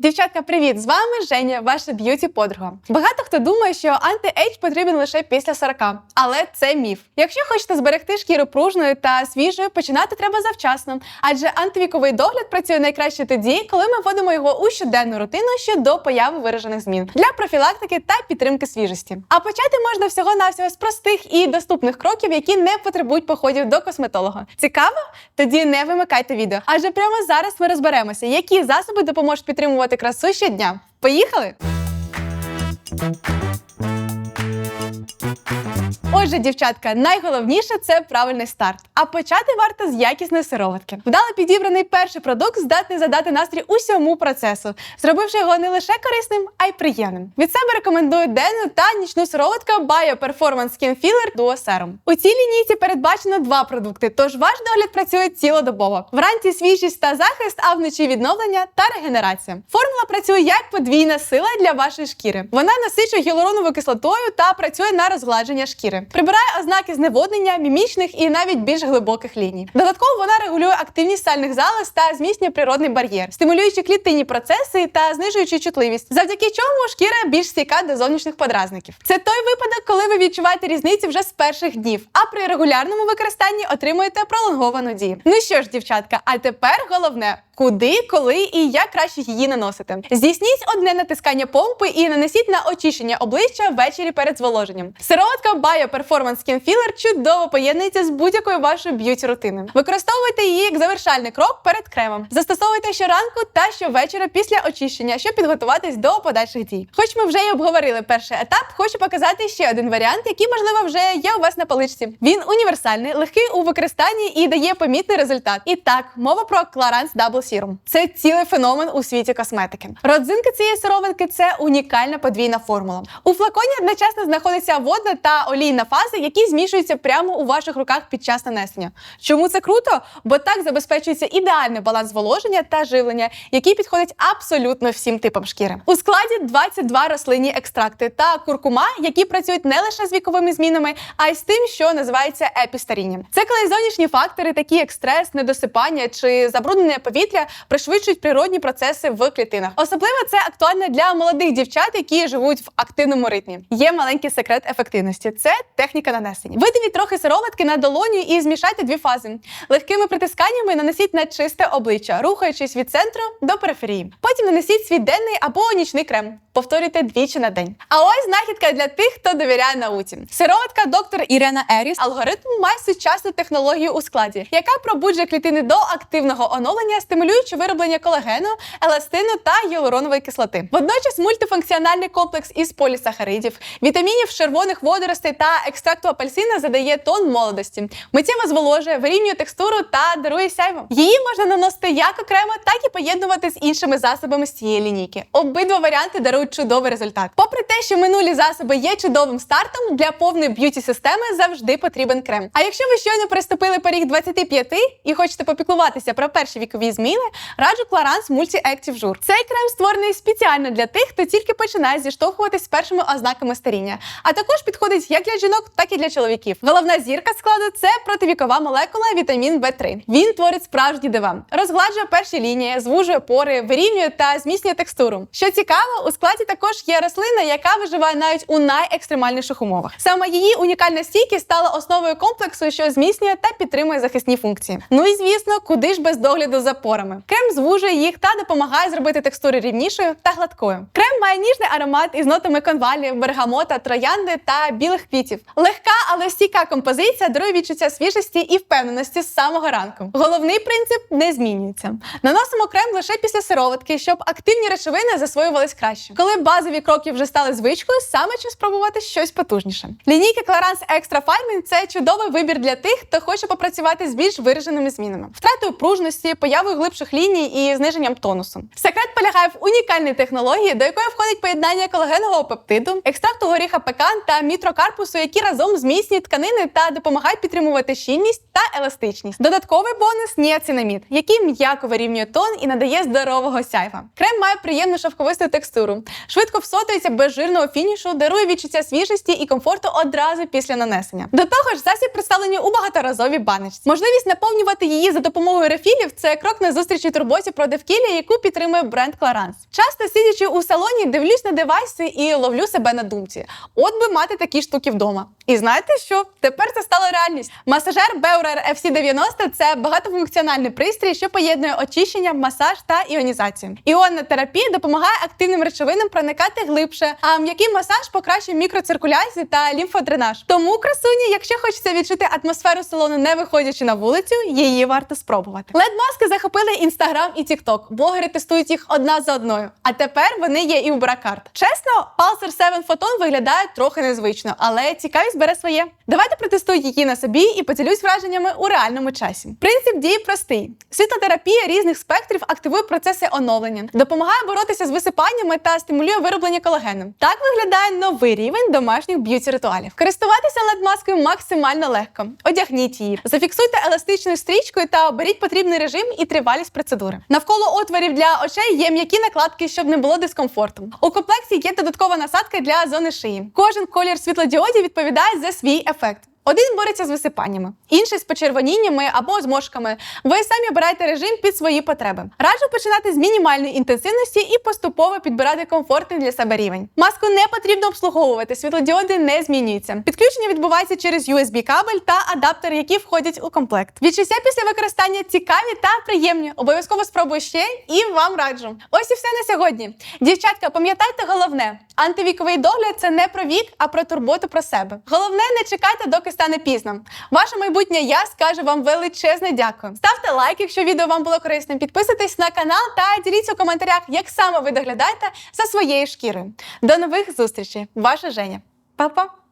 Дівчатка, привіт! З вами Женя, ваша б'юті подруга. Багато хто думає, що анти-ейдж потрібен лише після 40, але це міф. Якщо хочете зберегти шкіру пружною та свіжою, починати треба завчасно, адже антивіковий догляд працює найкраще тоді, коли ми вводимо його у щоденну рутину ще до появи виражених змін для профілактики та підтримки свіжості. А почати можна всього навсього з простих і доступних кроків, які не потребують походів до косметолога. Цікаво? Тоді не вимикайте відео. Адже прямо зараз ми розберемося, які засоби допоможуть підтримувати красу щодня. Поїхали! Отже, дівчатка, найголовніше це правильний старт. А почати варто з якісної сироватки. Вдало підібраний перший продукт здатний задати настрій усьому процесу, зробивши його не лише корисним, а й приємним. Від себе рекомендую денну та нічну сироватку Bio Performance Skin Filler Duo Serum. У цій лінійці передбачено два продукти, тож ваш догляд працює цілодобово. Вранці свіжість та захист, а вночі відновлення та регенерація. Формула працює як подвійна сила для вашої шкіри. Вона насичує гіалуроновою кислотою та працює на розгладження шкіри. Прибирає ознаки зневоднення, мімічних і навіть більш глибоких ліній. Додатково вона регулює активність сальних залоз та зміцнює природний бар'єр, стимулюючи клітинні процеси та знижуючи чутливість, завдяки чому шкіра більш стійка до зовнішніх подразників. Це той випадок, коли ви відчуваєте різницю вже з перших днів, а при регулярному використанні отримуєте пролонговану дію. Ну що ж, дівчатка, а тепер головне. Куди, коли і як краще її наносити. Здійсніть одне натискання помпи і нанесіть на очищення обличчя ввечері перед зволоженням. Сироватка Bio Performance Skin Filler чудово поєднується з будь-якою вашою б'юті рутиною. Використовуйте її як завершальний крок перед кремом. Застосовуйте щоранку та щовечора після очищення, щоб підготуватись до подальших дій. Хоч ми вже й обговорили перший етап, хочу показати ще один варіант, який можливо вже є у вас на поличці. Він універсальний, легкий у використанні і дає помітний результат. І так, мова про Clarins Double Serum. Це цілий феномен у світі косметики. Родзинка цієї сировинки це унікальна подвійна формула. У флаконі одночасно знаходиться водна та олійна фази, які змішуються прямо у ваших руках під час нанесення. Чому це круто? Бо так забезпечується ідеальний баланс зволоження та живлення, який підходить абсолютно всім типам шкіри. У складі 22 рослинні екстракти та куркума, які працюють не лише з віковими змінами, а й з тим, що називається епістарінням. Це коли зовнішні фактори, такі як стрес, недосипання чи забруднення повітря, пришвидшують природні процеси в клітинах. Особливо це актуально для молодих дівчат, які живуть в активному ритмі. Є маленький секрет ефективності це техніка нанесення. Видавіть трохи сироватки на долоню і змішайте дві фази. Легкими притисканнями нанесіть на чисте обличчя, рухаючись від центру до периферії. Потім нанесіть свій денний або нічний крем. Повторюйте двічі на день. А ось знахідка для тих, хто довіряє науці. Сироватка доктор Ірена Еріс. Алгоритм має сучасну технологію у складі, яка пробуджує клітини до активного оновлення, стимулюючи вироблення колагену, еластину та гіалуронової кислоти. Водночас мультифункціональний комплекс із полісахаридів, вітамінів, червоних водоростей та екстракту апельсина задає тон молодості. Миттєво зволожує, вирівнює текстуру та дарує сяйво. Її можна наносити як окремо, так і поєднувати з іншими засобами з цієї лінійки. Обидва варіанти дарують чудовий результат. Попри те, що минулі засоби є чудовим стартом, для повної б'юті системи завжди потрібен крем. А якщо ви щойно приступили поріг 25 і хочете попіклуватися про перші вікові зміни, раджу Clarins Multi Active Jour. Цей крем створений спеціально для тих, хто тільки починає зіштовхуватись з першими ознаками старіння, а також підходить як для жінок, так і для чоловіків. Головна зірка складу це противікова молекула вітамін В3. Він творить справжні дива, розгладжує перші лінії, звужує пори, вирівнює та зміцнює текстуру. Що цікаво, у складі також є рослина, яка виживає навіть у найекстремальніших умовах. Саме її унікальна стійкість стала основою комплексу, що зміцнює та підтримує захисні функції. Ну і звісно, куди ж без догляду за порами. Крем звужує їх та допомагає зробити текстуру рівнішою та гладкою. Крем має ніжний аромат із нотами конвалі, бергамота, троянди та білих квітів. Легка, але стійка композиція дарує відчуття свіжості і впевненості з самого ранку. Головний принцип не змінюється. Наносимо крем лише після сироватки, щоб активні речовини засвоювались краще. Коли базові кроки вже стали звичкою, саме час спробувати щось потужніше. Лінійка Clarins Extra Fine – це чудовий вибір для тих, хто хоче попрацювати з більш вираженими змінами, втратою пружності, появою глибших ліній і зниженням тонусу. Секрет полягає в унікальній технології, до якої входить поєднання колагенового пептиду, екстракту горіха пекан та мітрокарпусу, які разом зміцнюють тканини та допомагають підтримувати щільність та еластичність. Додатковий бонус ніацинамід, який м'яко вирівнює тон і надає здорового сяйва. Крем має приємну шовковисту текстуру, швидко всотується без жирного фінішу, дарує відчуття свіжості і комфорту одразу після нанесення. До того ж, засіб представлені у багаторазовій баночці. Можливість наповнювати її за допомогою рефілів це крок на зустрічі турботі про довкілля, яку підтримує бренд Clarins. Часто сидячи у салоні, дивлюсь на девайси і ловлю себе на думці. От би мати такі штуки вдома. І знаєте що? Тепер це стало реальність. Масажер Beurer FC90 – це багатофункціональний пристрій, що поєднує очищення, масаж та іонізацію. Іонна терапія допомагає активним речовинам проникати глибше, а м'який масаж покращує мікроциркуляцію та лімфодренаж. Тому красуні, якщо хочеться відчути атмосферу салону, не виходячи на вулицю, її варто спробувати. led маски захопили інстаграм і TikTok. Блогери тестують їх одна за одною. А тепер вони є і у бракарт. Чесно, Pulsar 7 Photon виглядає трохи незвично, але цікавість бере своє. Давайте протестую її на собі і поділюсь враженнями у реальному часі. Принцип дії простий: світлотерапія різних спектрів активує процеси оновлення, допомагає боротися з висипаннями та стимулює вироблення колагену. Так виглядає новий рівень домашніх б'юті ритуалів. Користуватися led маскою максимально легко. Одягніть її, зафіксуйте еластичною стрічкою та оберіть потрібний режим і тривалість процедури. Навколо отворів для очей є м'які накладки, щоб не було дискомфорту. У комплекті є додаткова насадка для зони шиї. Кожен колір світлодіодів відповідає за свій ефект. Один бореться з висипаннями, інший з почервоніннями або з мошками. Ви самі обираєте режим під свої потреби. Раджу починати з мінімальної інтенсивності і поступово підбирати комфортний для себе рівень. Маску не потрібно обслуговувати, світлодіоди не змінюються. Підключення відбувається через USB кабель та адаптери, які входять у комплект. Відчуття після використання цікаві та приємні. Обов'язково спробую ще і вам раджу. Ось і все на сьогодні. Дівчатка, пам'ятайте головне: антивіковий догляд це не про вік, а про турботу про себе. Головне, не чекайте, доки стане пізно. Ваше майбутнє я скажу вам величезне дякую. Ставте лайк, якщо відео вам було корисним. Підписуйтесь на канал та діліться у коментарях, як саме ви доглядаєте за своєю шкірою. До нових зустрічей, ваша Женя. Па-па!